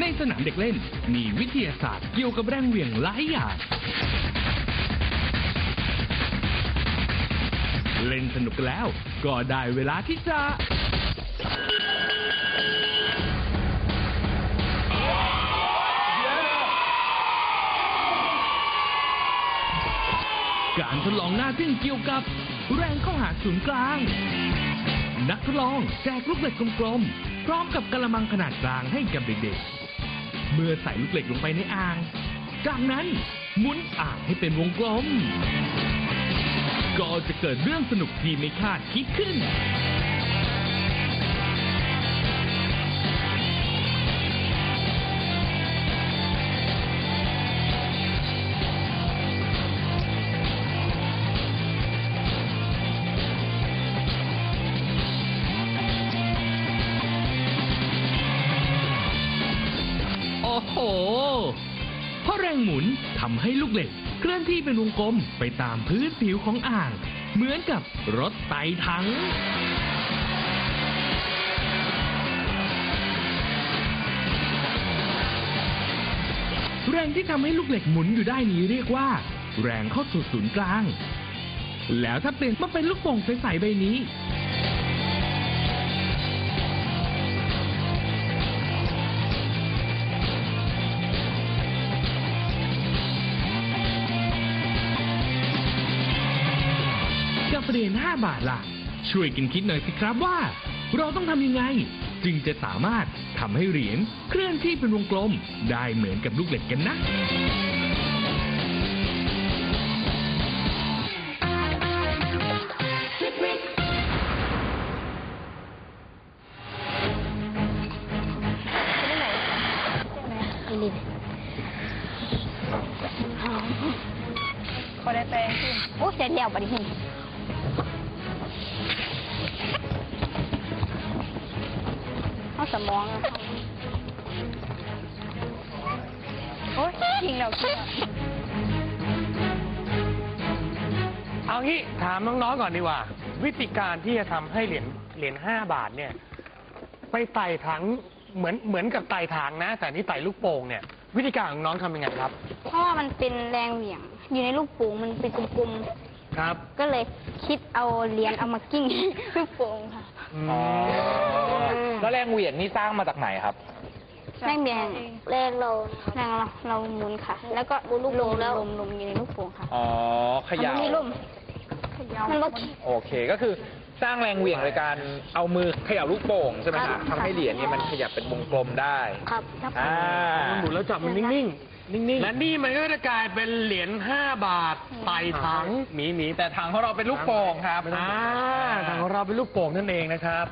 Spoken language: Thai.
ในสนามเด็กเล่น มีวิทยาศาสตร์เกี่ยวกับแรงเหวี่ยงหลายอย่าง เล่นสนุกแล้ว ก็ได้เวลาที่จะการทดลองหน้าทึ่งเกี่ยวกับ แรงเข้าหาศูนย์กลาง นักทดลองแจกลูกเหล็กกลมๆพร้อมกับกระมังขนาดกลางให้กับเด็กๆ เมื่อใส่ลูกเหล็กลงไปในอ่าง จากนั้นหมุนอ่างให้เป็นวงกลม ก็จะเกิดเรื่องสนุกที่ไม่คาดคิดขึ้น โอ้โห เพราะแรงหมุนทำให้ลูกเหล็ก เคลื่อนที่เป็นวงกลมไปตามพื้นผิวของอ่าง เหมือนกับรถไต่ถังแรงที่ทำให้ลูกเหล็กหมุนอยู่ได้นี้เรียกว่า แรงเข้าสู่ศูนย์กลาง แล้วถ้าเปลี่ยนมาเป็นลูกโป่งใสๆใบนี้ กับเรียญ5บาทล่ะ ช่วยกันคิดหน่อยสิครับว่า เราต้องทำยังไง จึงจะสามารถทำให้เหรียญเคลื่อนที่เป็นวงกลมได้เหมือนกับลูกเหล็กกันนะลินพอได้แปลงขึ้นโอ้เสร็จแล้วบัด เอาสมองอะโอ๊ยจริงแล้วจริงแล้วเอางี้ถามน้องๆก่อนดีกว่า วิธีการที่จะทำให้เหรียญเหรียญห้าบาทเนี่ย ไปไต่ถังเหมือนเหมือนกับไต่ถังนะ แต่นี่ไต่ลูกโป่งเนี่ย วิธีการของน้องทำยังไงครับ เพราะว่ามันเป็นแรงเหวี่ยง อยู่ในลูกโป่งมันเป็นกลมครับ ๆ ก็เลยคิดเอาเหรียญเอามากิ้ง ลูกโป่งค่ะอ๋อ แล้วแรงเหวี่ยงนี่สร้างมาจากไหนครับ แรงเหวี่ยงแรงเราแรงเราเราหมุนค่ะ แล้วก็ลูกลมลมลมอยู่ในลูกโป่งค่ะอ๋อเขย่ามันมีลมมันบ่โอเคก็คือสร้างแรงเหวี่ยงโดยการเอามือเขย่าลูกโป่งใช่ไหมครัฮะบทำให้เหรียญเนี่ยมันขยับเป็นวงกลมได้ ครับอ่ามันหมุนแล้วจับมันนิ่งๆ นิ่งๆและนี่มันก็จะกลายเป็นเหรียญห้าบาทไต่ถังหมีหมีแต่ทางของเราเป็นลูกโป่งครับ อ่าทางของเราเป็นลูกโป่งนั่นเองนะครับ